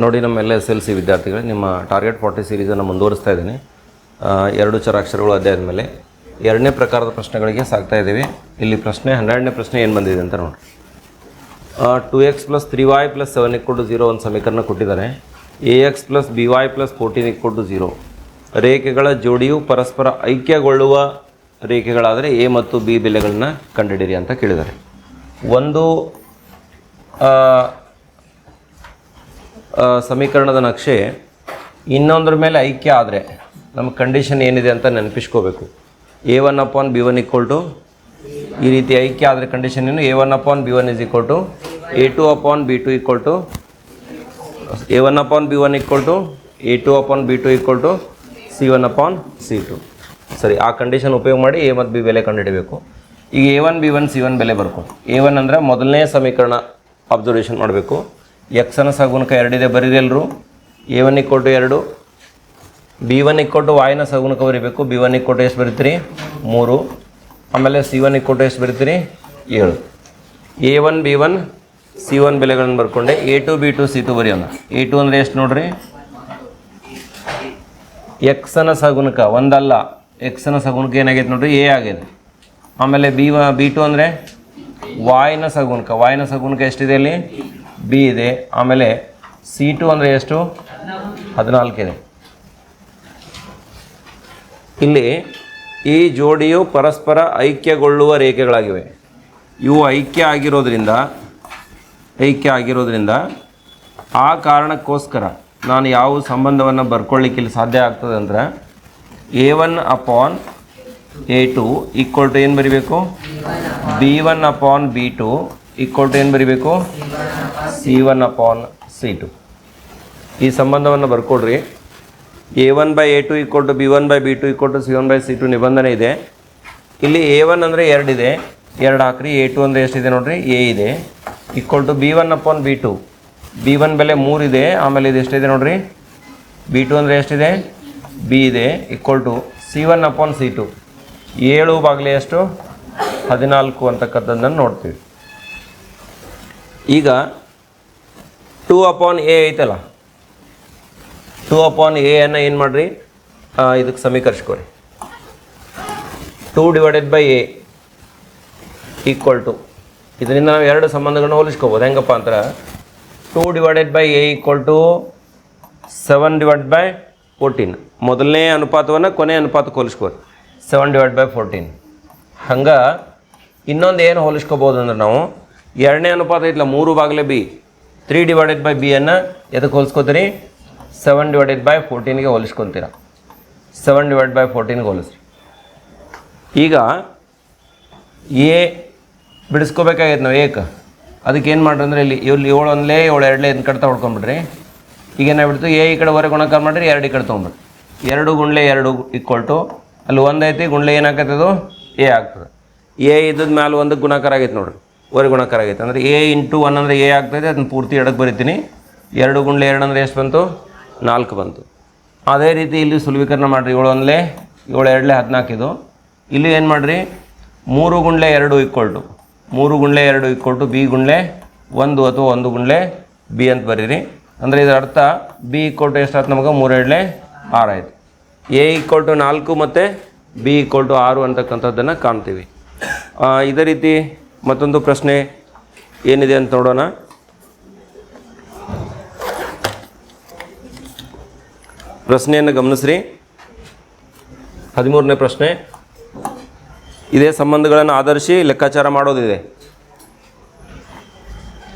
ನೋಡಿ ನಮ್ಮ ಎಲ್ಲ ಎಸ್ ಎಲ್ ಸಿ ವಿದ್ಯಾರ್ಥಿಗಳೇ, ನಿಮ್ಮ ಟಾರ್ಗೆಟ್ ಫಾರ್ಟಿ ಸೀರೀಸನ್ನು ಮುಂದುವರಿಸ್ತಾ ಇದ್ದೀನಿ. ಎರಡು ಚರಾಕ್ಷರಗಳು ಅದೇ ಮೇಲೆ. ಎರಡನೇ ಪ್ರಕಾರದ ಪ್ರಶ್ನೆಗಳಿಗೆ ಸಾಕ್ತಾ ಇದ್ದೀವಿ. ಇಲ್ಲಿ ಪ್ರಶ್ನೆ, ಹನ್ನೆರಡನೇ ಪ್ರಶ್ನೆ ಏನು ಬಂದಿದೆ ಅಂತ ನೋಡಿ two X plus three Y plus seven equal to zero ಒಂದು ಸಮೀಕರಣ ಕೊಟ್ಟಿದ್ದಾರೆ. A X plus B Y plus fourteen equal to zero ರೇಖೆಗಳ ಜೋಡಿಯು ಪರಸ್ಪರ ಐಕ್ಯಗೊಳ್ಳುವ ರೇಖೆಗಳಾದರೆ ಎ ಮತ್ತು ಬಿ ಬೆಲೆಗಳನ್ನ ಕಂಡುಹಿಡಿಯಿರಿ ಅಂತ ಕೇಳಿದ್ದಾರೆ. ಒಂದು ಸಮೀಕರಣದ ನಕ್ಷೆ ಇನ್ನೊಂದ್ರ ಮೇಲೆ ಐಕ್ಯ ಆದರೆ ನಮ್ಮ ಕಂಡೀಷನ್ ಏನಿದೆ ಅಂತ ನೆನಪಿಸ್ಕೋಬೇಕು. A one upon B one equal to ಈ ರೀತಿ ಐಕ್ಯ ಆದರೆ ಕಂಡೀಷನ್ ಏನು? A one upon B one is equal to A two upon B two equal to A one upon B one equal to A two upon B two equal to C one upon C two ಸರಿ, ಆ condition ಉಪಯೋಗ ಮಾಡಿ A ಮತ್ತು B ಬೆಲೆ ಕಂಡುಹಿಡಬೇಕು. ಈಗ A one B one C one ಬೆಲೆ ಬರ್ಕೊಂಡು. ಎ ಒನ್ ಅಂದರೆ ಮೊದಲನೇ ಸಮೀಕರಣ ಅಬ್ಸರ್ವೇಷನ್ ಮಾಡಬೇಕು ಎಕ್ಸನ ಸಗುಣಕ ಎರಡಿದೆ ಬರೀರಿ ಎಲ್ಲರೂ ಎ ಒನ್ ಇಕ್ವಲ್ ಟು ಎರಡು. ಬಿ ಒನ್ ಇಕ್ವಲ್ ವಾಯಿನ ಸಗುಣಕ ಬರೀಬೇಕು. ಬಿ ಒನ್ ಇಕ್ವಲ್ ಟು ಎಷ್ಟು ಬರೀತೀರಿ? ಮೂರು. ಆಮೇಲೆ ಸಿ ಒನ್ ಇಕ್ವಲ್ ಟು ಎಷ್ಟು ಬರೀತೀರಿ? ಏಳು. A one, B one, C one ಬೆಲೆಗಳನ್ನು ಬರ್ಕೊಂಡೆ. A two, B two, C two ಬರೆಯೋಣ. ಎ ಟು ಅಂದರೆ ಎಷ್ಟು ನೋಡ್ರಿ? ಎಕ್ಸನ ಸಗುಣಕ ಒಂದಲ್ಲ. ಎಕ್ಸನ ಸಗುಣಕ ಏನಾಗೈತೆ ನೋಡ್ರಿ? ಎ ಆಗಿದೆ ಆಮೇಲೆ ಬಿ ಬಿ ಟು ಅಂದರೆ? ವಾಯ್ನ ಸಗುಣಕ. ವಾಯ್ನ ಸಗುಣಕ ಎಷ್ಟಿದೆ ಅಲ್ಲಿ ಬಿ ಇದೆ, ಆಮೇಲೆ ಸಿ ಟು ಅಂದರೆ ಎಷ್ಟು? ಹದಿನಾಲ್ಕಿದೆ ಇಲ್ಲಿ ಈ ಜೋಡಿಯು ಪರಸ್ಪರ ಐಕ್ಯಗೊಳ್ಳುವ ರೇಖೆಗಳಾಗಿವೆ. ಇವು ಐಕ್ಯ ಆಗಿರೋದ್ರಿಂದ ಐಕ್ಯ ಆಗಿರೋದ್ರಿಂದ ಆ ಕಾರಣಕ್ಕೋಸ್ಕರ ನಾನು ಯಾವ ಸಂಬಂಧವನ್ನು ಬರ್ಕೊಳ್ಳಿಕ್ಕೆ ಇಲ್ಲಿ ಸಾಧ್ಯ ಆಗ್ತದೆ ಅಂದ್ರೆ A one upon A two equal to ಏನು ಬರೀಬೇಕು? B one upon B two equal to ಏನು ಬರಿಬೇಕು? C one upon C two ಈ ಸಂಬಂಧವನ್ನು ಬರ್ಕೊಡ್ರಿ. A one by A two equal to B one by B two equal to C one by C two ನಿಬಂಧನೆ ಇದೆ. ಇಲ್ಲಿ A one ಅಂದರೆ ಎರಡಿದೆ ಎರಡು ಹಾಕ್ರಿ, ಎ ಟು ಅಂದರೆ ಎಷ್ಟಿದೆ ನೋಡಿರಿ? ಎ ಇದೆ. Equal to B one upon B two. B one ಬೆಲೆ ಮೂರಿದೆ ಆಮೇಲೆ ಇದು ಎಷ್ಟಿದೆ ನೋಡಿರಿ? ಬಿ ಟು ಅಂದರೆ ಎಷ್ಟಿದೆ? ಬಿ ಇದೆ. Equal to C one upon C two. ಏಳು ಬಾಗಿಲೆ ಎಷ್ಟು? ಹದಿನಾಲ್ಕು ಅಂತಕ್ಕಂಥದ್ದನ್ನು ನೋಡ್ತೀವಿ. ಈಗ ಟೂ ಅಪಾನ್ ಎ ಐತಲ್ಲ? ಟೂ ಅಪಾನ್ ಎ ಅನ್ನು ಏನು ಮಾಡಿರಿ? ಇದಕ್ಕೆ ಸಮೀಕರಿಸ್ಕೊರಿ. Two divided by A equal to ಇದರಿಂದ ನಾವು ಎರಡು ಸಂಬಂಧಗಳನ್ನ ಹೋಲಿಸ್ಕೋಬೋದು. ಹೆಂಗಪ್ಪ ಅಂದ್ರೆ two divided by A equal to seven divide by fourteen ಮೊದಲನೇ ಅನುಪಾತವನ್ನು ಕೊನೆ ಅನುಪಾತಕ್ಕೆ ಹೋಲಿಸ್ಕೋರಿ ಸೆವೆನ್ ಡಿವೈಡ್ ಬೈ ಫೋರ್ಟೀನ್ ಹಂಗೆ ಇನ್ನೊಂದು ಏನು ಹೋಲಿಸ್ಕೋಬೋದು ಅಂದ್ರೆ ನಾವು ಎರಡನೇ ಅನುಪಾತ ಐತಲ್ಲ ಮೂರು ಬಾಗಿಲೆ ಬಿ. ತ್ರೀ ಡಿವೈಡೆಡ್ ಬೈ ಬಿಯನ್ನು ಎದಕ್ಕೆ ಹೋಲಿಸ್ಕೋತೀರಿ? ಸೆವೆನ್ ಡಿವೈಡೆಡ್ ಬೈ ಫೋರ್ಟೀನ್ಗೆ ಹೋಲಿಸ್ಕೊತೀರ. ಸೆವೆನ್ ಡಿವೈಡ್ ಬೈ ಫೋರ್ಟೀನ್ಗೆ ಹೋಲಿಸ್ರಿ. ಈಗ ಎ ಬಿಡಿಸ್ಕೋಬೇಕಾಗೈತೆ ನಾವು ಏಕ ಅದಕ್ಕೆ ಏನು ಮಾಡ್ರಿ ಅಂದ್ರೆ ಇಲ್ಲಿ ಇಲ್ಲಿ ಏಳು ಒಂದಲೇ ಏಳು ಎರಡಲೇ ಇದನ್ನ ಕಡೆ ಹೊಡ್ಕೊಂಬಿಡ್ರಿ. ಈಗ ಏನಾಗ್ಬಿಡ್ತು ಎ ಈ ಕಡೆ ಹೊರಗೆ ಗುಣಕಾರ ಮಾಡಿರಿ, ಎರಡು ಈ ಕಡೆ ತೊಗೊಂಬಿಡ್ರಿ. ಎರಡು ಗುಂಡ್ಲೆ ಎರಡು ಈಕ್ವಲ್ ಟು ಅಲ್ಲಿ ಒಂದೈತಿ ಗುಂಡ್ಲೆ ಏನಾಗತ್ತದು ಎ ಆಗ್ತದೆ. ಎ ಇದ್ದದ ಮ್ಯಾಲೆ ಒಂದಕ್ಕೆ ಗುಣಕಾರ ಆಗೈತೆ ನೋಡ್ರಿ. ಹೊರಗೆ ಗುಣಾಕಾರ ಆಗೈತೆ ಅಂದರೆ ಎ ಇಂಟು ಒನ್ ಅಂದರೆ ಎ ಆಗ್ತದೆ, ಅದನ್ನು ಪೂರ್ತಿ ಎಡಕ್ಕೆ ಬರಿತೀನಿ. ಎರಡು ಗುಂಡ್ಲೆ ಎರಡು ಅಂದರೆ ಎಷ್ಟು ಬಂತು? ನಾಲ್ಕು ಬಂತು. ಅದೇ ರೀತಿ ಇಲ್ಲಿ ಸುಲಭೀಕರಣ ಮಾಡಿರಿ. ಏಳು ಒಂದಲೆ, ಏಳು ಎರಡಲೇ ಹದಿನಾಲ್ಕು ಇದು. ಇಲ್ಲಿ ಏನು ಮಾಡಿರಿ? ಮೂರು ಗುಂಡ್ಲೆ ಎರಡು ಇಕ್ಕೊಳ್ಟು ಮೂರು ಗುಂಡ್ಲೆ ಎರಡು ಈಕ್ವಲ್ ಟು ಬಿ ಗುಂಡ್ಲೆ ಒಂದು ಅಥವಾ ಒಂದು ಗುಂಡ್ಲೆ ಬಿ ಅಂತ ಬರೀರಿ. ಅಂದರೆ ಇದರ ಅರ್ಥ ಬಿ ಇಕ್ಕೊಟ್ಟು ಎಷ್ಟಾಯ್ತು ನಮಗೆ? ಮೂರು ಎರಡಲೆ ಆರು ಆಯಿತು. ಎ ಇಕ್ಕೊಟ್ಟು ನಾಲ್ಕು ಮತ್ತು ಬಿ ಇಕ್ಕೊಟ್ಟು ಆರು ಅಂತಕ್ಕಂಥದ್ದನ್ನು ಕಾಣ್ತೀವಿ. ಇದೇ ರೀತಿ ಮತ್ತೊಂದು ಪ್ರಶ್ನೆ ಏನಿದೆ ಅಂತ ನೋಡೋಣ. ಪ್ರಶ್ನೆಯನ್ನು ಗಮನಿಸ್ರಿ. ಹದಿಮೂರನೇ ಪ್ರಶ್ನೆ. ಇದೇ ಸಂಬಂಧಗಳನ್ನು ಆಧರಿಸಿ ಲೆಕ್ಕಾಚಾರ ಮಾಡೋದಿದೆ.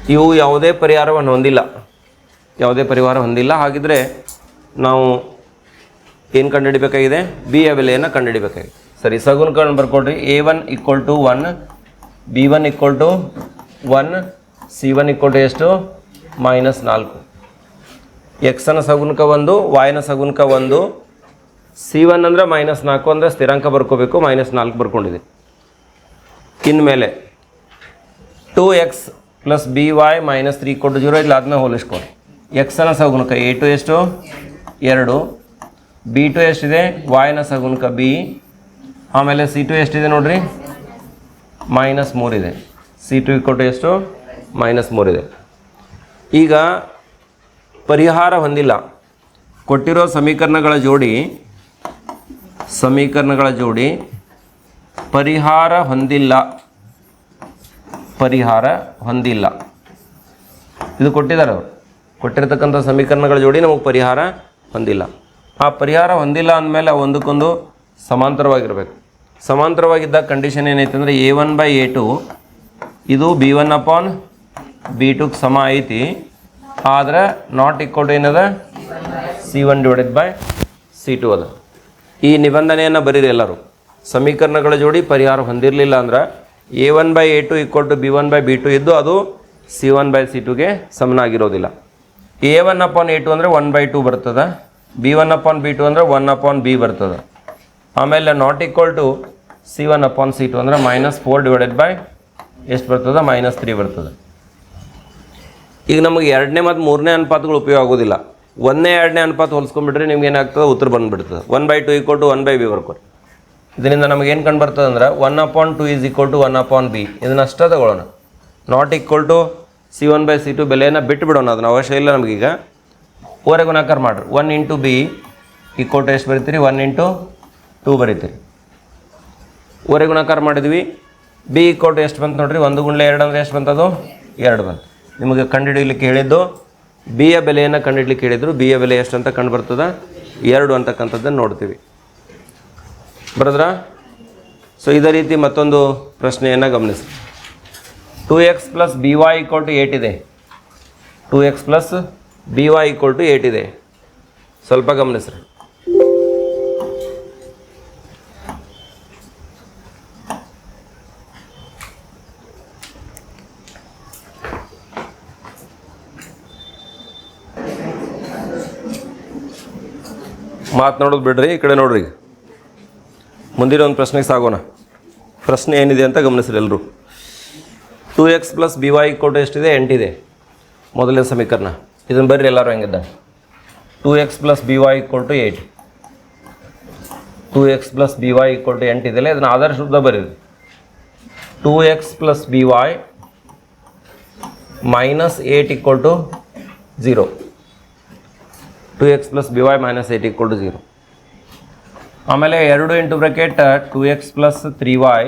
ಇವು ಯಾವುದೇ ಪರಿಹಾರವನ್ನು ಹೊಂದಿಲ್ಲ. ಯಾವುದೇ ಪರಿಹಾರ ಹೊಂದಿಲ್ಲ. ಹಾಗಿದ್ರೆ ನಾವು ಏನು ಕಂಡುಹಿಡಬೇಕಾಗಿದೆ? ಬಿ ಯ ಬೆಲೆಯನ್ನು ಕಂಡುಹಿಡಿಬೇಕಾಗಿದೆ. ಸರಿ ಸಗುಣಗಳನ್ನು ಬರ್ಕೊಡ್ರಿ. A one equal to one B one equal to one C one equal to ಎಷ್ಟು? ಮೈನಸ್ ನಾಲ್ಕು. ಎಕ್ಸನ ಸಗುಣಕ ಒಂದು ವಾಯ್ನ ಸಗುಣಕ ಒಂದು. ಸಿ ಒನ್ ಅಂದರೆ ಮೈನಸ್ ನಾಲ್ಕು ಅಂದರೆ ಸ್ಥಿರಾಂಕ ಬರ್ಕೋಬೇಕು ಮೈನಸ್ ನಾಲ್ಕು ಬರ್ಕೊಂಡಿದೆ. ಇನ್ಮೇಲೆ two X plus B Y minus three ಕೊಟ್ಟು ಜೀರೋ ಇಲ್ಲ ಅದನ್ನ ಹೋಲಿಸ್ಕೊಡಿ ಎಕ್ಸನ ಸಗುಣಕ ಎ ಟು ಎಷ್ಟು? ಎರಡು. ಬಿ ಟು ಎಷ್ಟಿದೆ? ವಾಯ್ನ ಸಗುಣಕ ಬಿ ಆಮೇಲೆ ಸಿ ಟು ಎಷ್ಟಿದೆ ನೋಡ್ರಿ? ಮೈನಸ್ ಮೂರಿದೆ ಸಿ ಟು ಎಷ್ಟು? ಮೈನಸ್ ಮೂರಿದೆ ಈಗ ಪರಿಹಾರ ಹೊಂದಿಲ್ಲ. ಕೊಟ್ಟಿರೋ ಸಮೀಕರಣಗಳ ಜೋಡಿ ಸಮೀಕರಣಗಳ ಜೋಡಿ ಪರಿಹಾರ ಹೊಂದಿಲ್ಲ. ಪರಿಹಾರ ಹೊಂದಿಲ್ಲ. ಇದು ಕೊಟ್ಟಿದ್ದಾರೆ ಅವರು. ಕೊಟ್ಟಿರ್ತಕ್ಕಂಥ ಸಮೀಕರಣಗಳ ಜೋಡಿ ನಮಗೆ ಪರಿಹಾರ ಹೊಂದಿಲ್ಲ. ಆ ಪರಿಹಾರ ಹೊಂದಿಲ್ಲ ಅಂದಮೇಲೆ ಒಂದಕ್ಕೊಂದು ಸಮಾಂತರವಾಗಿರಬೇಕು. ಸಮಾಂತರವಾಗಿದ್ದ ಕಂಡೀಷನ್ ಏನೈತೆ ಅಂದರೆ A one by A two ಇದು ಬಿ ಒನ್ ಅಪಾನ್ ಬಿ ಟುಗೆ ಸಮ ಐತಿ. ಆದರೆ ನಾಟ್ ಈಕ್ವಲ್ ಟು ಏನದ? C one divided by C two ಅದ. ಈ ನಿಬಂಧನೆಯನ್ನು ಬರೀರಿ ಎಲ್ಲರೂ. ಸಮೀಕರಣಗಳ ಜೋಡಿ ಪರಿಹಾರ ಹೊಂದಿರಲಿಲ್ಲ ಅಂದ್ರೆ A one by A two equal to B one by B two ಇದ್ದು ಅದು ಸಿ ಒನ್ ಬೈ ಸಿ ಟುಗೆ ಸಮನಾಗಿರೋದಿಲ್ಲ A one upon A two ಅಂದರೆ ಒನ್ ಬೈ ಟು ಬರ್ತದೆ. B one upon B two ಅಂದರೆ ಒನ್ ಅಪಾನ್ ಬಿ ಬರ್ತದೆ. ಆಮೇಲೆ not equal to C one upon C two ಅಂದರೆ minus four divided by ಎಷ್ಟು ಬರ್ತದೆ? Minus three ಬರ್ತದೆ. ಈಗ ನಮಗೆ ಎರಡನೇ ಮತ್ತು ಮೂರನೇ ಅನುಪಾತಗಳು ಉಪಯೋಗ ಆಗೋದಿಲ್ಲ. ಒಂದನೇ, ಎರಡನೇ ಅನುಪಾತ ಹೊಲಿಸ್ಕೊಂಡ್ಬಿಟ್ರೆ ನಿಮ್ಗೆ ಏನಾಗ್ತದೆ? ಉತ್ತರ ಬಂದುಬಿಡ್ತದೆ. One by two equal to one by B ಬರ್ಕೊರಿ ಇದರಿಂದ ನಮಗೆ ಏನು ಕಂಡು ಬರ್ತದೆ ಅಂದ್ರೆ one upon two is equal to one upon B ಇದನ್ನ ಅಷ್ಟೇ ತಗೊಳ್ಳೋಣ. Not equal to C one by C two ಬೆಲೆಯನ್ನು ಬಿಟ್ಟು ಬಿಡೋಣ ಅದನ್ನ. ಅವಶ್ಯ ಇಲ್ಲ ನಮಗೀಗ. ಓರೆ ಗುಣಾಕಾರ ಮಾಡ್ರಿ. One into B equal to ಎಷ್ಟು ಬರೀತೀರಿ? ಒನ್ ಇಂಟು ಟೂ ಬರೀತೀರಿ. ಓರೆ ಗುಣಾಕಾರ ಮಾಡಿದ್ವಿ. ಬಿ ಕೊಟ್ಟು ಎಷ್ಟು ಬಂತು ನೋಡ್ರಿ? ಒಂದು ಗುಂಡ್ಲೆ ಎರಡು ಅಂದರೆ ಎಷ್ಟು ಬಂತದು? ಎರಡು ಬಂತು. ನಿಮಗೆ ಕಂಡುಹಿಡಿಯಲಿಕ್ಕೆ ಹೇಳಿದ್ದು, ಬಿ ಯ ಬೆಲೆಯನ್ನು ಕಂಡುಹಿಡ್ಲಿಕ್ಕೆ ಹೇಳಿದ್ರು, ಬಿ ಯ ಬೆಲೆ ಎಷ್ಟು ಅಂತ ಕಂಡು ಬರ್ತದ? ಎರಡು ಅಂತಕ್ಕಂಥದ್ದನ್ನು ನೋಡ್ತೀವಿ. ಬರದ್ರ? ಸೊ ಇದೇ ರೀತಿ ಮತ್ತೊಂದು ಪ್ರಶ್ನೆಯನ್ನು ಗಮನಿಸಿ. Two X plus B Y equal to eight ಇದೆ. Two X plus B Y equal to eight ಇದೆ. ಸ್ವಲ್ಪ ಗಮನಿಸ್ರಿ. ಮಾತನಾಡೋದು ಬಿಡ್ರಿ, ಈ ಕಡೆ ನೋಡ್ರಿ. ಮುಂದಿನ ಒಂದು ಪ್ರಶ್ನೆಗೆ ಸಾಗೋಣ. ಪ್ರಶ್ನೆ ಏನಿದೆ ಅಂತ ಗಮನಿಸ್ರಿ ಎಲ್ಲರೂ two X plus B Y ಕೊಟ್ಟು ಎಷ್ಟಿದೆ? ಎಂಟಿದೆ ಮೊದಲನೇ ಸಮೀಕರಣ. ಇದನ್ನು ಬರ್ರಿ ಎಲ್ಲರೂ ಹೆಂಗಿದ್ದ. Two X plus B Y to eight. Two X plus B Y to ಎಂಟಿದೆಯಲ್ಲ ಇದನ್ನು ಆಧಾರ ಶುದ್ಧ ಬರೀರಿ two X plus B Y minus eight equal to zero two X plus B Y minus eight equal to zero ಆಮೇಲೆ ಎರಡು into bracket two X plus three Y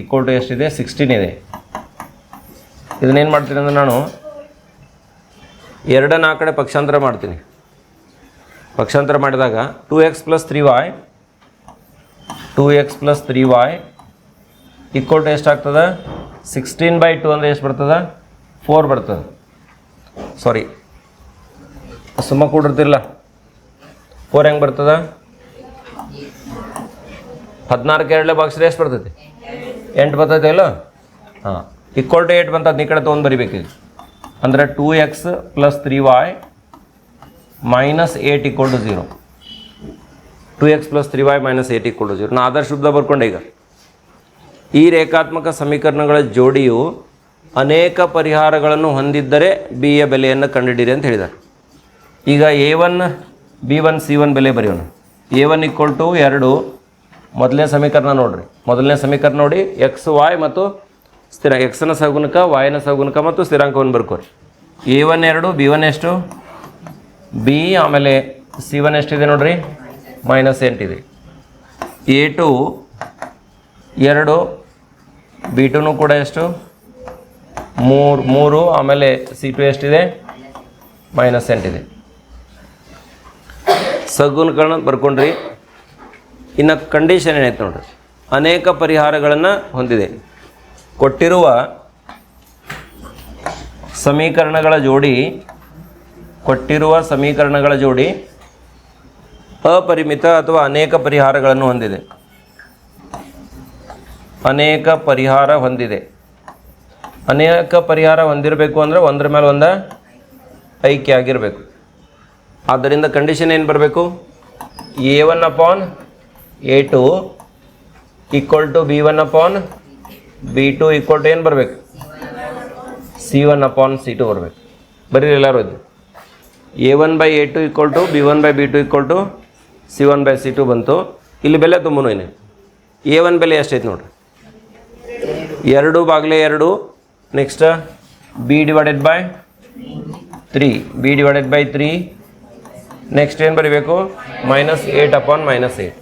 equal to ಎಷ್ಟಿದೆ? Sixteen ಇದೆ. ಇದನ್ನೇನು ಮಾಡ್ತೀನಿ ಅಂದರೆ ನಾನು ಎರಡನ್ನು ಆ ಕಡೆ ಪಕ್ಷಾಂತರ ಮಾಡ್ತೀನಿ. ಪಕ್ಷಾಂತರ ಮಾಡಿದಾಗ two X plus three Y two X plus three Y equal to ಎಷ್ಟಾಗ್ತದೆ ಸಿಕ್ಸ್ಟೀನ್ ಬೈ ಟು ಅಂದರೆ ಎಷ್ಟು ಬರ್ತದೆ? ಫೋರ್ ಬರ್ತದೆ. ಸಾರಿ ಸುಮ್ಮ ಕೂಡಿರ್ತಿರಲ್ಲ ಫೋರ್ ಹೆಂಗೆ ಬರ್ತದ? ಹದಿನಾಲ್ಕು ಎರಡಲೇ ಬಾಕ್ಸ್ರೆ ಎಷ್ಟು ಬರ್ತೈತಿ. ಎಂಟು ಬರ್ತೈತೆ ಅಲ್ಲ? ಹಾಂ. ಈಕ್ವಲ್ ಟು ಏಟ್ ಬಂತದ ಈ ಕಡೆ ತೊಗೊಂಡು ಬರಿಬೇಕೀಗ ಅಂದರೆ two X plus three Y minus eight equal to zero two X plus three Y minus eight equal to zero ನಾ ಆದರ್ಶ ಶುದ್ಧ ಬರ್ಕೊಂಡೆ ಈಗ. ಈ ರೇಖಾತ್ಮಕ ಸಮೀಕರಣಗಳ ಜೋಡಿಯು ಅನೇಕ ಪರಿಹಾರಗಳನ್ನು ಹೊಂದಿದ್ದರೆ ಬಿ ಯ ಬೆಲೆಯನ್ನು ಕಂಡುಹಿಡಿಯಿರಿ ಅಂತ ಹೇಳಿದ್ದಾರೆ. ಈಗ A one B one C one ಬೆಲೆ ಬರೆಯೋಣ. ಎ ಒನ್ ಈಕ್ವಲ್ ಟು ಎರಡು, ಮೊದಲನೇ ಸಮೀಕರಣ ನೋಡಿರಿ. ಮೊದಲನೇ ಸಮೀಕರಣ ನೋಡಿ ಎಕ್ಸ್ ವಾಯ್ ಮತ್ತು ಸ್ಥಿರ ಎಕ್ಸ್ನ ಸಗುಣಕ ವಾಯ್ನ ಸಗುಣಕ ಮತ್ತು ಸ್ಥಿರಾಂಕವನ್ನು ಬರ್ಕೋರಿ. ಎ ಒನ್ ಎರಡು ಬಿ ಒನ್ ಎಷ್ಟು? ಬಿ ಆಮೇಲೆ ಸಿ ಒನ್ ಎಷ್ಟಿದೆ ನೋಡ್ರಿ? ಮೈನಸ್ ಎಂಟಿದೆ ಎ ಟು ಎರಡು ಬಿ ಟೂನು ಕೂಡ ಎಷ್ಟು? ಮೂರು ಮೂರು ಆಮೇಲೆ ಸಿ ಟು ಎಷ್ಟಿದೆ? ಮೈನಸ್ ಎಂಟಿದೆ ಸಗುಣಗಳನ್ನ ಬರ್ಕೊಂಡ್ರಿ. ಇನ್ನು ಕಂಡೀಷನ್ ಏನೈತೆ ನೋಡ್ರಿ. ಅನೇಕ ಪರಿಹಾರಗಳನ್ನು ಹೊಂದಿದೆ. ಕೊಟ್ಟಿರುವ ಸಮೀಕರಣಗಳ ಜೋಡಿ, ಕೊಟ್ಟಿರುವ ಸಮೀಕರಣಗಳ ಜೋಡಿ ಅಪರಿಮಿತ ಅಥವಾ ಅನೇಕ ಪರಿಹಾರಗಳನ್ನು ಹೊಂದಿದೆ. ಅನೇಕ ಪರಿಹಾರ ಹೊಂದಿದೆ. ಅನೇಕ ಪರಿಹಾರ ಹೊಂದಿರಬೇಕು ಅಂದರೆ ಒಂದರ ಮೇಲೆ ಒಂದು ಐಕ್ಯ ಆಗಿರಬೇಕು. ಆದ್ದರಿಂದ ಕಂಡೀಷನ್ ಏನು ಬರಬೇಕು? A one upon A two equal to B one upon B two equal to ಏನು ಬರಬೇಕು? C one upon C two ಬರಬೇಕು. ಬರೀ ಎಲ್ಲರೂ ಇದು A one by A two equal to B one by B two equal to C one by C two ಬಂತು. ಇಲ್ಲಿ ಬೆಲೆ ತುಂಬನು ಏನು ಎ ಒನ್ ಬೆಲೆ ಎಷ್ಟೈತೆ ನೋಡ್ರಿ? ಎರಡು ಬಾಗಿಲೆ ಎರಡು next B divided by three B divided by three next ಏನು ಬರೀಬೇಕು? Minus eight upon minus eight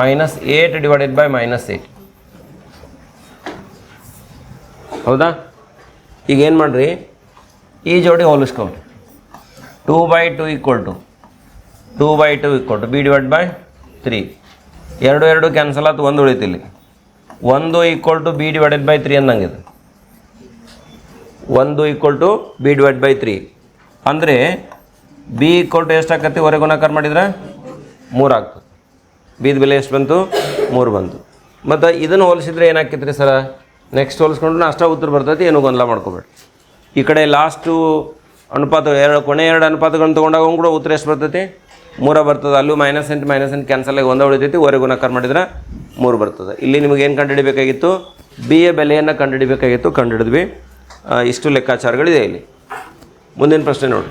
minus eight divided by minus eight ಹೌದಾ? ಈಗ ಏನು ಮಾಡಿರಿ? ಈ ಜೋಡಿ ಹೋಲಿಸ್ಕೊಳ್ರಿ two by two equal to two by two equal to B divide by three ಎರಡು ಎರಡು ಕ್ಯಾನ್ಸಲ್ ಆಯ್ತು ಒಂದು ಉಳಿತಿಲ್ಲಿ ಒಂದು equal to B divided by three ಅಂದಂಗಿದೆ ಒಂದು equal to B divide by three ಅಂದರೆ ಬಿ ಈಕ್ವಲ್ ಟು ಎಷ್ಟು ಆಕತಿ ಹೊರಗೆ ಗುಣಾಕಾರ ಮಾಡಿದ್ರೆ? ಮೂರು ಆಗ್ತದೆ ಬೀದ್ ಬೆಲೆ ಎಷ್ಟು ಬಂತು? ಮೂರು ಬಂತು. ಮತ್ತು ಇದನ್ನು ಹೋಲಿಸಿದ್ರೆ ಏನಾಕೈತ್ರಿ ಸರ? ನೆಕ್ಸ್ಟ್ ಹೋಲಿಸ್ಕೊಂಡ್ರೆ ಅಷ್ಟೇ ಉತ್ತರ ಬರ್ತೈತಿ, ಏನೂ ಗೊಂದಲ ಮಾಡ್ಕೋಬೇಡಿ. ಈ ಕಡೆ ಲಾಸ್ಟು ಅನುಪಾತ ಎರಡು, ಕೊನೆ ಎರಡು ಅನುಪಾತಗಳನ್ನು ತೊಗೊಂಡಾಗ ಕೂಡ ಉತ್ತರ ಎಷ್ಟು ಬರ್ತೈತಿ? ಮೂರ ಬರ್ತದೆ. ಅಲ್ಲೂ ಮೈನಸ್ ಎಂಟು ಮೈನಸ್ ಎಂಟು ಕ್ಯಾನ್ಸಲ್ ಆಗಿ ಒಂದೇ ಉಳಿತೈತಿ, ಹೊರಗೆ ಗುಣಾಕಾರ ಮಾಡಿದ್ರೆ ಮೂರು ಬರ್ತದೆ. ಇಲ್ಲಿ ನಿಮಗೆ ಏನು ಕಂಡುಹಿಡಬೇಕಾಗಿತ್ತು? ಬಿ ಎ ಬೆಲೆಯನ್ನು ಕಂಡುಹಿಡಬೇಕಾಗಿತ್ತು, ಕಂಡುಹಿಡಿದ್ವಿ. ಇಷ್ಟು ಲೆಕ್ಕಾಚಾರಗಳಿದೆ ಇಲ್ಲಿ. ಮುಂದಿನ ಪ್ರಶ್ನೆ ನೋಡಿ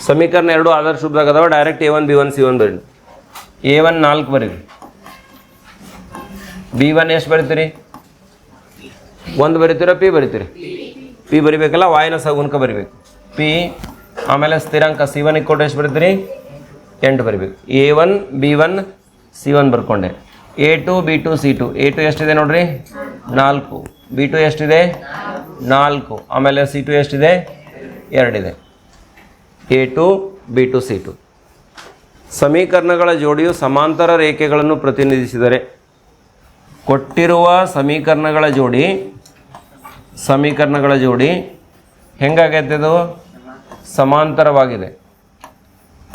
ಸಮೀಕರಣ ಎರಡು ಆದರ್ಶ ರೂಪದಾಗ ಅದಾವ direct A one B one C one ಬರೀ ಎ ಒನ್ ನಾಲ್ಕು ಬರೀರಿ. ಬಿ ಒನ್ ಎಷ್ಟು ಬರಿತೀರಿ? ಒಂದು ಬರಿತೀರ ಪಿ ಬರೀತೀರಿ? ಪಿ ಬರಿಬೇಕಲ್ಲ ವಾಯಿನ ಸಗುನ್ಕ ಬರಿಬೇಕು. ಪಿ ಆಮೇಲೆ ಸ್ಥಿರಾಂಕ ಸಿ ಒನ್ ಕೊಟ್ಟು ಎಷ್ಟು ಬರೀತೀರಿ? ಎಂಟು ಬರಿಬೇಕು. A one B one C one ಬರ್ಕೊಂಡೆ. A two B two C two A two ಎಷ್ಟಿದೆ ನೋಡ್ರಿ? ನಾಲ್ಕು. ಬಿ ಟು ಎಷ್ಟಿದೆ? ನಾಲ್ಕು. ಆಮೇಲೆ ಸಿ ಟು ಎಷ್ಟಿದೆ? ಎರಡಿದೆ. A two B two C two ಸಮೀಕರಣಗಳ ಜೋಡಿಯು ಸಮಾಂತರ ರೇಖೆಗಳನ್ನು ಪ್ರತಿನಿಧಿಸಿದರೆ. ಕೊಟ್ಟಿರುವ ಸಮೀಕರಣಗಳ ಜೋಡಿ ಸಮೀಕರಣಗಳ ಜೋಡಿ ಹೆಂಗಾಗೈತೆ ಅದು? ಸಮಾಂತರವಾಗಿದೆ.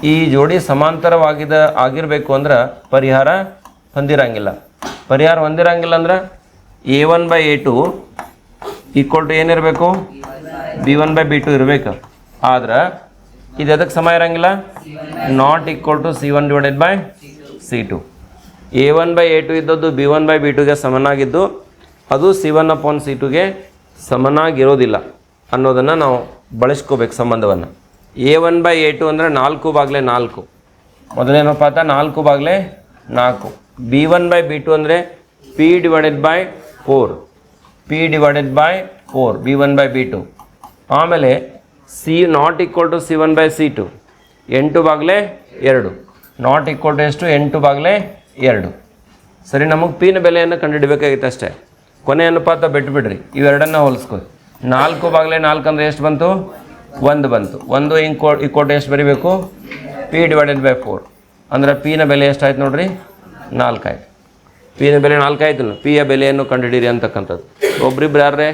ಈ ಜೋಡಿ ಸಮಾಂತರವಾಗಿದ, ಆಗಿರಬೇಕು ಅಂದ್ರೆ ಪರಿಹಾರ ಹೊಂದಿರಂಗಿಲ್ಲ. ಪರಿಹಾರ ಹೊಂದಿರಂಗಿಲ್ಲ ಅಂದ್ರೆ A one by A two equal to ಏನಿರಬೇಕು? B one by B two ಇರಬೇಕು. ಆದ್ರೆ ಇದು ಎದಕ್ಕೆ ಸಮ ಇರಂಗಿಲ್ಲ? Not equal to C one divided by C two A one by A two ಇದ್ದದ್ದು ಬಿ ಒನ್ ಬೈ ಬಿ ಟುಗೆ ಸಮನಾಗಿದ್ದು, ಅದು ಸಿ ಒನ್ ಅಪಾನ್ ಸಿ ಟುಗೆ ಸಮನಾಗಿರೋದಿಲ್ಲ ಅನ್ನೋದನ್ನು ನಾವು ಬಳಸ್ಕೋಬೇಕು ಸಂಬಂಧವನ್ನು. A one by A two ಅಂದರೆ ನಾಲ್ಕು ಬಾಗ್ಲೆ ನಾಲ್ಕು. ಮೊದಲೇನಪ್ಪ ಆತ ನಾಲ್ಕು ಬಾಗ್ಲೆ ನಾಲ್ಕು. B one by B two ಅಂದರೆ P divided by four P divided by four B one by B two ಆಮೇಲೆ C not equal to C one by C two ಎಂಟು ಬಾಗಿಲೆ ಎರಡು. ನಾಟ್ ಈಕ್ವಲ್ ಟು ಎಷ್ಟು? ಎಂಟು ಬಾಗ್ಲೆ ಎರಡು. ಸರಿ, ನಮಗೆ ಪಿನ ಬೆಲೆಯನ್ನು ಕಂಡುಹಿಡಬೇಕಾಗಿತ್ತು ಅಷ್ಟೇ. ಕೊನೆ ಅನುಪಾತ ಬಿಟ್ಬಿಡ್ರಿ. ಇವೆರಡನ್ನ ಹೋಲಿಸ್ಕೊ. ನಾಲ್ಕು ಬಾಗಿಲೆ ನಾಲ್ಕು ಅಂದರೆ ಎಷ್ಟು ಬಂತು? ಒಂದು ಬಂತು. ಒಂದು ಇಂಕೋ ಇಕ್ಕೋಟ್ ಎಷ್ಟು ಬರೀಬೇಕು? ಪಿ ಡಿವೈಡೆಡ್ ಬೈ ಫೋರ್ ಅಂದರೆ ಪಿನ ಬೆಲೆ ಎಷ್ಟಾಯ್ತು ನೋಡ್ರಿ? ನಾಲ್ಕಾಯ್ತು. ಪಿನ ಬೆಲೆ ನಾಲ್ಕಾಯ್ತು ಪಿಯ ಬೆಲೆಯನ್ನು ಕಂಡುಹಿಡೀರಿ ಅಂತಕ್ಕಂಥದ್ದು. ಒಬ್ರಿಬ್ರು ಯಾರೇ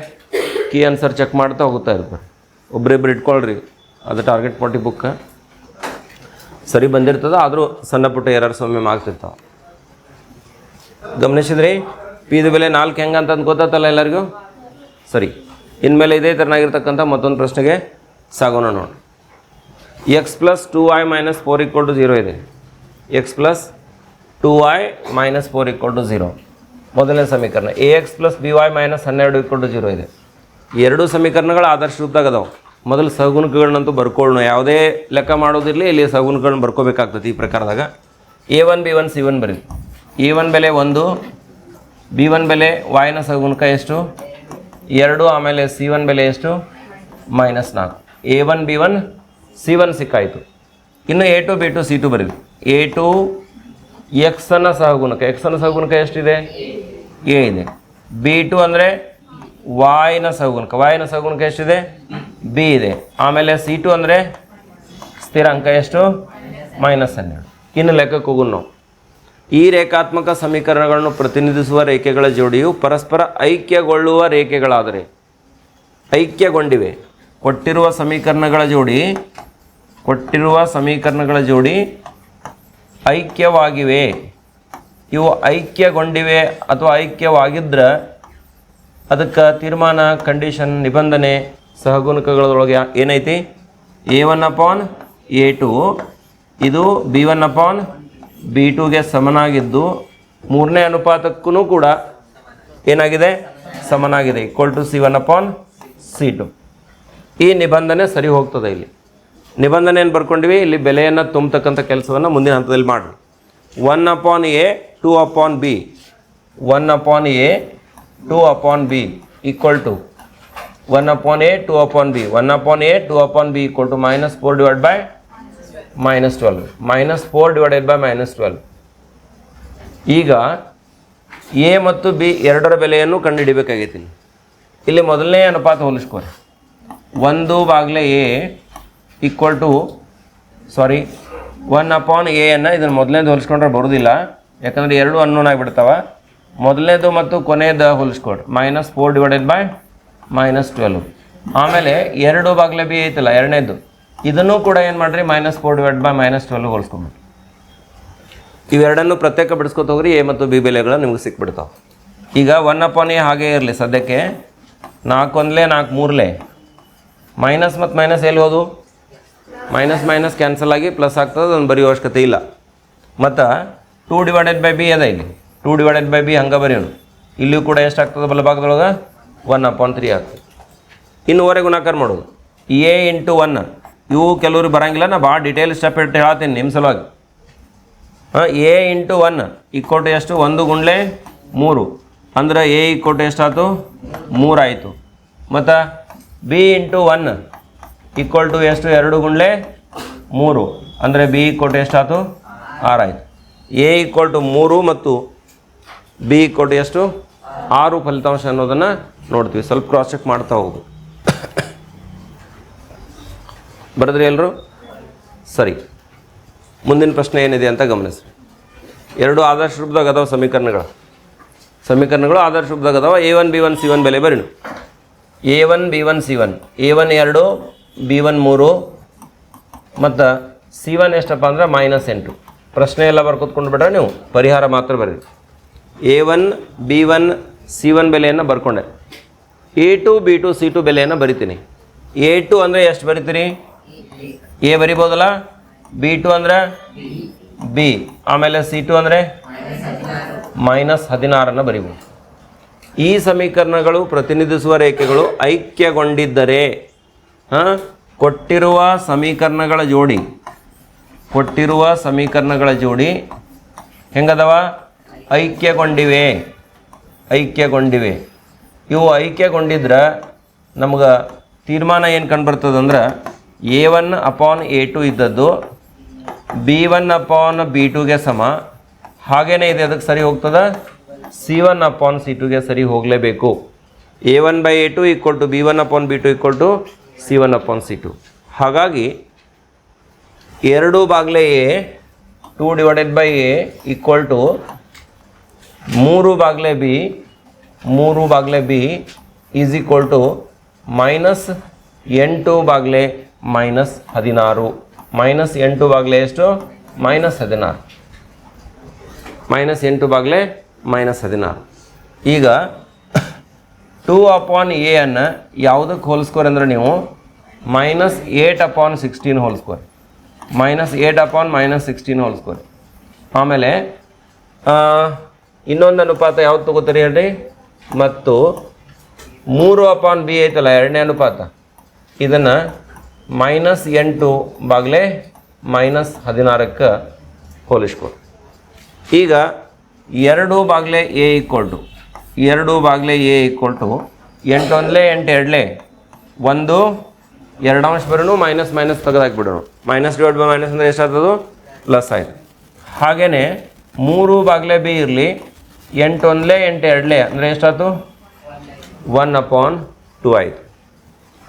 ಕೀ ಆನ್ಸರ್ ಚೆಕ್ ಮಾಡ್ತಾ ಹೋಗ್ತಾ ಇರ್ತಾರೆ ಒಬ್ರಿಬ್ರು ಇಟ್ಕೊಳ್ರಿ. ಅದು ಟಾರ್ಗೆಟ್ ಪಾರ್ಟಿ ಬುಕ್ ಸರಿ ಬಂದಿರ್ತದೆ, ಆದರೂ ಸಣ್ಣ ಪುಟ್ಟ ಎರಡು ಸೊಮ್ಮೆ ಆಗ್ತಿರ್ತಾವೆ ಗಮನಿಸಿದ್ರಿ? ಪೀದ ಬೆಲೆ ನಾಲ್ಕು ಹೆಂಗೆ ಅಂತ ಅಂದ್ ಗೊತ್ತಾತಲ್ಲ ಎಲ್ಲರಿಗೂ? ಸರಿ. ಇನ್ಮೇಲೆ ಇದೇ ಥರನಾಗಿರ್ತಕ್ಕಂಥ ಮತ್ತೊಂದು ಪ್ರಶ್ನೆಗೆ ಸಾಗೋಣ ನೋಡಿ. X plus two I minus four equal to zero ಇದೆ. X plus two I minus four equal to zero ಮೊದಲನೇ ಸಮೀಕರಣ. A X plus B Y minus ಹನ್ನೆರಡು ಈಕ್ವಲ್ ಟು ಜೀರೋ ಇದೆ. ಎರಡೂ ಸಮೀಕರಣಗಳು ಆದರ್ಶ ರೂಪದಾಗ ಅದಾವೆ. ಮೊದಲು ಸಗುಣಕಗಳನ್ನಂತೂ ಬರ್ಕೊಳ್ಳೋಣ. ಯಾವುದೇ ಲೆಕ್ಕ ಮಾಡೋದಿರಲಿ ಇಲ್ಲಿ ಸಗುಣಗಳನ್ನ ಬರ್ಕೋಬೇಕಾಗ್ತದೆ ಈ ಪ್ರಕಾರದಾಗ. A one B one C one ಬರೀ ಎ ಒನ್ ಬೆಲೆ ಒಂದು ಬಿ ಒನ್ ಬೆಲೆ ವಾಯ್ನ ಸಗುಣಕ ಎಷ್ಟು? ಎರಡು, ಆಮೇಲೆ ಸಿ ಒನ್ ಬೆಲೆ ಎಷ್ಟು? ಮೈನಸ್ ನಾಲ್ಕು. A one B one C one ಸಿಕ್ಕಾಯಿತು. ಇನ್ನು A two B two C two ಬರೀರಿ ಎ ಟು ಎಕ್ಸನ ಸಹಗುಣಕ ಎಕ್ಸನ ಸಹಗುಣಕ ಎಷ್ಟಿದೆ? ಎ ಇದೆ. ಬಿ ಟು ಅಂದರೆ ವಾಯ್ನ ಸಹಗುಣಕ ವಾಯ್ನ ಸಹಗುಣಕ ಎಷ್ಟಿದೆ? ಬಿ ಇದೆ. ಆಮೇಲೆ ಸಿ ಟು ಅಂದರೆ ಸ್ಥಿರಾಂಕ ಎಷ್ಟು? ಮೈನಸ್ ಹನ್ನೆರಡು. ಇನ್ನು ಲೆಕ್ಕಕ್ಕೆ ಹೋಗೋಣ ನಾವು. ಈ ರೇಖಾತ್ಮಕ ಸಮೀಕರಣಗಳನ್ನು ಪ್ರತಿನಿಧಿಸುವ ರೇಖೆಗಳ ಜೋಡಿಯು ಪರಸ್ಪರ ಐಕ್ಯಗೊಳ್ಳುವ ರೇಖೆಗಳಾದರೆ ಐಕ್ಯಗೊಂಡಿವೆ. ಕೊಟ್ಟಿರುವ ಸಮೀಕರಣಗಳ ಜೋಡಿ, ಕೊಟ್ಟಿರುವ ಸಮೀಕರಣಗಳ ಜೋಡಿ ಐಕ್ಯವಾಗಿವೆ. ಇವು ಐಕ್ಯಗೊಂಡಿವೆ ಅಥವಾ ಐಕ್ಯವಾಗಿದ್ರೆ ಅದಕ್ಕೆ ತೀರ್ಮಾನ ಕಂಡೀಷನ್ ನಿಬಂಧನೆ ಸಹಗುಣಕಗಳೊಳಗೆ ಏನೈತಿ? A one upon A two ಇದು ಬಿ ಒನ್ ಅಪಾನ್ ಬಿ ಟುಗೆ ಸಮನಾಗಿದ್ದು ಮೂರನೇ ಅನುಪಾತಕ್ಕೂ ಕೂಡ ಏನಾಗಿದೆ? ಸಮನಾಗಿದೆ. Equal to C one upon C two ಈ ನಿಬಂಧನೆ ಸರಿ ಹೋಗ್ತದೆ ಇಲ್ಲಿ. ನಿಬಂಧನೆ ಏನು ಬರ್ಕೊಂಡಿವಿ? ಇಲ್ಲಿ ಬೆಲೆಯನ್ನು ತುಂಬತಕ್ಕಂಥ ಕೆಲಸವನ್ನು ಮುಂದಿನ ಹಂತದಲ್ಲಿ ಮಾಡಿರಿ. One upon A two upon B one upon A two upon B equal to one upon A two upon B one upon A two upon B equal to minus four divide by minus twelve minus four divided by minus twelve ಈಗ A ಮತ್ತು B ಎರಡರ ಬೆಲೆಯನ್ನು ಕಂಡುಹಿಡಿಬೇಕಾಗೈತಿ ಇಲ್ಲಿ. ಮೊದಲನೇ ಅನುಪಾತ ಹೋಲಿಸ್ಕೋರಿ. ಒಂದು ಬಾಗಿಲೆ A equal to sorry one upon A ಅನ್ನು ಇದನ್ನು ಮೊದಲನೇದು ಹೋಲಿಸ್ಕೊಂಡ್ರೆ ಬರೋದಿಲ್ಲ. ಯಾಕಂದರೆ ಎರಡು ಅನ್ನೋನ್ ಆಗಿಬಿಡ್ತಾವ. ಮೊದಲನೇದು ಮತ್ತು ಕೊನೆಯದು ಹೋಲಿಸ್ಕೊಡ್ರಿ minus four divided by minus twelve. ಆಮೇಲೆ ಎರಡು ಬಾಗ್ಲೆ ಬಿ ಐತಲ್ಲ, ಎರಡನೇದು. ಇದನ್ನು ಕೂಡ ಏನು ಮಾಡಿರಿ, minus four divide by minus twelve ಹೋಲ್ಸ್ಕೊಂಬಿಟ್ಟು ಇವೆರಡನ್ನು ಪ್ರತ್ಯೇಕ ಬಿಡಿಸ್ಕೊತ ಹೋಗ್ರಿ, ಎ ಮತ್ತು ಬಿ ಬೆಲೆಗಳು ನಿಮ್ಗೆ ಸಿಕ್ಬಿಡ್ತಾವೆ. ಈಗ ಒನ್ ಅಪಾನ್ ಎ ಹಾಗೇ ಇರಲಿ ಸದ್ಯಕ್ಕೆ. ನಾಲ್ಕು ಒಂದಲೇ, ನಾಲ್ಕು ಮೂರಲೇ. ಮೈನಸ್ ಮತ್ತು ಮೈನಸ್ ಎಲ್ಲಿ ಹೋದು? ಮೈನಸ್ ಮೈನಸ್ ಕ್ಯಾನ್ಸಲ್ ಆಗಿ ಪ್ಲಸ್ ಆಗ್ತದೆ ಅದನ್ನು ಬರೆಯೋ ಅವಶ್ಯಕತೆ ಇಲ್ಲ. ಮತ್ತು ಟೂ ಡಿವೈಡೆಡ್ ಬೈ ಬಿ ಅದ ಇಲ್ಲಿ? ಟೂ ಡಿವೈಡೆಡ್ ಬೈ ಬಿ ಹಂಗೆ ಬರೆಯೋಣ. ಇಲ್ಲಿಯೂ ಕೂಡ ಎಷ್ಟಾಗ್ತದೆ ಬಲಭಾಗದೊಳಗೆ? ಒನ್ ಅಪಾನ್ ತ್ರೀ ಆಗ್ತದೆ. ಇನ್ನುವರೆ ಗುಣಾಕಾರ ಮಾಡೋದು. ಎ ಇಂಟು ಒನ್ ಇವು ಕೆಲವರು ಬರಂಗಿಲ್ಲ, ನಾ ಭಾಳ ಡೀಟೇಲ್ ಸ್ಟೆಪ್ ಇಟ್ಟು ಹೇಳ್ತೀನಿ ನಿಮ್ಮ ಸಲುವಾಗಿ. ಹಾಂ ಎ ಇಂಟು ಒನ್ ಇಕ್ಕೋಟು ಎಷ್ಟು? ಒಂದು ಗುಂಡ್ಲೆ ಮೂರು. ಅಂದ್ರೆ ಎ ಇಕ್ಕೋಟು ಎಷ್ಟಾಯ್ತು? ಮೂರಾಯಿತು ಮತ್ತು B into one equal to ಎಷ್ಟು? ಎರಡು ಗುಂಡ್ಲೆ ಮೂರು. ಅಂದರೆ ಬಿ ಇಕ್ಕೋಟು ಎಷ್ಟಾಯ್ತು? ಆರಾಯಿತು ಎ ಈಕ್ವಲ್ ಟು ಮೂರು ಮತ್ತು ಬಿ ಇಕ್ವಲ್ ಎಷ್ಟು? ಆರು ಫಲಿತಾಂಶ ಅನ್ನೋದನ್ನು ನೋಡ್ತೀವಿ. ಸ್ವಲ್ಪ ಕ್ರಾಸ್ ಚೆಕ್ ಮಾಡ್ತಾ ಹೋಗು. ಬರೆದ್ರಿ ಎಲ್ಲರೂ ಸರಿ. ಮುಂದಿನ ಪ್ರಶ್ನೆ ಏನಿದೆ ಅಂತ ಗಮನಿಸಿ ಎರಡು ಆದರ್ಶ ರೂಪದಾಗ ಅದಾವ ಸಮೀಕರಣಗಳು. ಸಮೀಕರಣಗಳು ಆದರ್ಶ ರೂಪದಾಗ ಅದಾವ. A one B one C one ಬೆಲೆ ಬರೀನು. A one B one C one A one ಎರಡು ಬಿ ಒನ್ ಮೂರು. ಮತ್ತು ಸಿ ಒನ್ ಎಷ್ಟಪ್ಪ ಅಂದ್ರೆ ಮೈನಸ್ ಎಂಟು. ಪ್ರಶ್ನೆ ಎಲ್ಲ ಬರ್ಕೊತ್ಕೊಂಡು ಬಿಟ್ರೆ ನೀವು. ಪರಿಹಾರ ಮಾತ್ರ ಬರೀರಿ. A one B one C one ಬೆಲೆಯನ್ನು ಬರ್ಕೊಂಡೆ A two B two C two ಬೆಲೆಯನ್ನು ಬರಿತೀನಿ. ಎ ಟು ಅಂದರೆ ಎಷ್ಟು ಬರಿತೀರಿ? ಎ ಬರಿಬೋದಲ್ಲ? ಬಿ ಟು ಅಂದರೆ ಬಿ ಆಮೇಲೆ ಸಿ ಟು ಅಂದರೆ ಮೈನಸ್ ಹದಿನಾರನ್ನು ಬರಿಬೋದು. ಈ ಸಮೀಕರಣಗಳು ಪ್ರತಿನಿಧಿಸುವ ರೇಖೆಗಳು ಐಕ್ಯಗೊಂಡಿದ್ದರೆ, ಹಾಂ, ಕೊಟ್ಟಿರುವ ಸಮೀಕರಣಗಳ ಜೋಡಿ, ಕೊಟ್ಟಿರುವ ಸಮೀಕರಣಗಳ ಜೋಡಿ ಹೆಂಗದವ? ಐಕ್ಯಗೊಂಡಿವೆ. ಐಕ್ಯಗೊಂಡಿವೆ. ಇವು ಐಕ್ಯಗೊಂಡಿದ್ರೆ ನಮ್ಗೆ ತೀರ್ಮಾನ ಏನು ಕಂಡುಬರ್ತದಂದ್ರೆ A one upon A two ಇದ್ದದ್ದು ಬಿ ಒನ್ ಅಪಾನ್ ಬಿ ಟುಗೆ ಸಮ. ಹಾಗೇನೇ ಇದೆ ಅದಕ್ಕೆ ಸರಿ ಹೋಗ್ತದೆ? ಸಿ ಒನ್ ಅಪಾನ್ ಸಿ ಟುಗೆ ಸರಿ ಹೋಗಲೇಬೇಕು. A one by A two equal to B one upon B two equal to C one upon C two. ಹಾಗಾಗಿ ಎರಡು ಬಾಗ್ಲೆ A, two divided by A equal to ಮೂರು ಬಾಗಿಲೆ ಬಿ, ಮೂರು ಬಾಗ್ಲೆ B is equal to minus ಎಂಟು ಬಾಗ್ಲೆ minus ಹದಿನಾರು. Minus ಎಂಟು ಬಾಗಿಲೆ ಎಷ್ಟು? ಮೈನಸ್ ಹದಿನಾರು. ಮೈನಸ್ ಎಂಟು ಬಾಗ್ಲೆ ಮೈನಸ್ ಹದಿನಾರು. ಈಗ ಟೂ ಅಪಾನ್ ಎ ಅನ್ನು ಯಾವುದಕ್ಕೆ ಹೋಲಿಸ್ಕೋರಿ ಅಂದ್ರೆ ನೀವು? Minus eight upon sixteen ಹೋಲಿಸ್ಕೋರಿ minus eight upon minus sixteen ಹೋಲಿಸ್ಕೋರಿ ಆಮೇಲೆ ಇನ್ನೊಂದು ಅನುಪಾತ ಯಾವ್ದು ತಗೋತೀರಿ ಹೇಳ್ರಿ? ಮತ್ತು ಮೂರು ಅಪಾನ್ ಬಿ ಐತಲ್ಲ, ಎರಡನೇ ಅನುಪಾತ. ಇದನ್ನು ಮೈನಸ್ ಎಂಟು ಬಾಗ್ಲೆ ಮೈನಸ್ ಹದಿನಾರಕ್ಕೆ ಹೋಲಿಸ್ಕೊಡು ಈಗ ಎರಡು ಬಾಗ್ಲೆ ಎ ಈಕ್ವಲ್ ಟು ಎರಡು ಬಾಗ್ಲೆ ಎ ಈಕ್ವಲ್ ಟು ಎಂಟು ಒಂದಲೇ, ಎಂಟು ಎರಡಲೇ, ಒಂದು ಎರಡು ಅಂಶ ಬರೋನು ಮೈನಸ್ ಮೈನಸ್ ತೆಗೆದಾಕ್ಬಿಡೋನು. ಮೈನಸ್ ಡಿವೈಡ್ ಬೈ ಮೈನಸ್ ಅಂದರೆ ಎಷ್ಟಾಗ್ತದೆ? ಪ್ಲಸ್ ಆಯಿತು. ಹಾಗೆಯೇ ಮೂರು ಬಾಗ್ಲೆ ಬಿ ಇರಲಿ ಎಂಟು ಒಂದಲೇ, ಎಂಟು ಎರಡಲೇ, ಅಂದರೆ ಎಷ್ಟಾಯ್ತು? ಒನ್ ಅಪಾನ್ ಟು ಆಯಿತು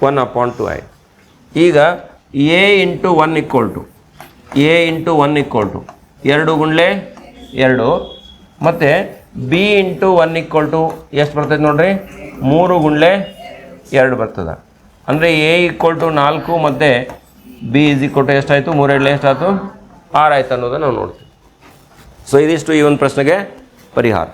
ಒನ್ ಅಪಾನ್ ಟು ಆಯಿತು ಈಗ A into one equal to A into one equal to ಎರಡು ಗುಂಡ್ಲೆ ಎರಡು. ಮತ್ತು B into one equal to ಎಷ್ಟು ಬರ್ತದೆ ನೋಡ್ರಿ? ಮೂರು ಗುಂಡ್ಲೆ ಎರಡು ಬರ್ತದೆ. ಅಂದರೆ ಎ ಈಕ್ವಲ್ ಟು ನಾಲ್ಕು ಮತ್ತು ಬಿ ಇಸ್ ಈಕ್ವಲ್ ಟು ಎಷ್ಟಾಯಿತು? ಮೂರೆರಡಲೆ ಎಷ್ಟಾಯಿತು? ಆರು ಆಯ್ತು ಅನ್ನೋದನ್ನು ನಾವು ನೋಡ್ತೀವಿ. ಸೊ ಇದಿಷ್ಟು ಈ ಒಂದು ಪ್ರಶ್ನೆಗೆ ಪರಿಹಾರ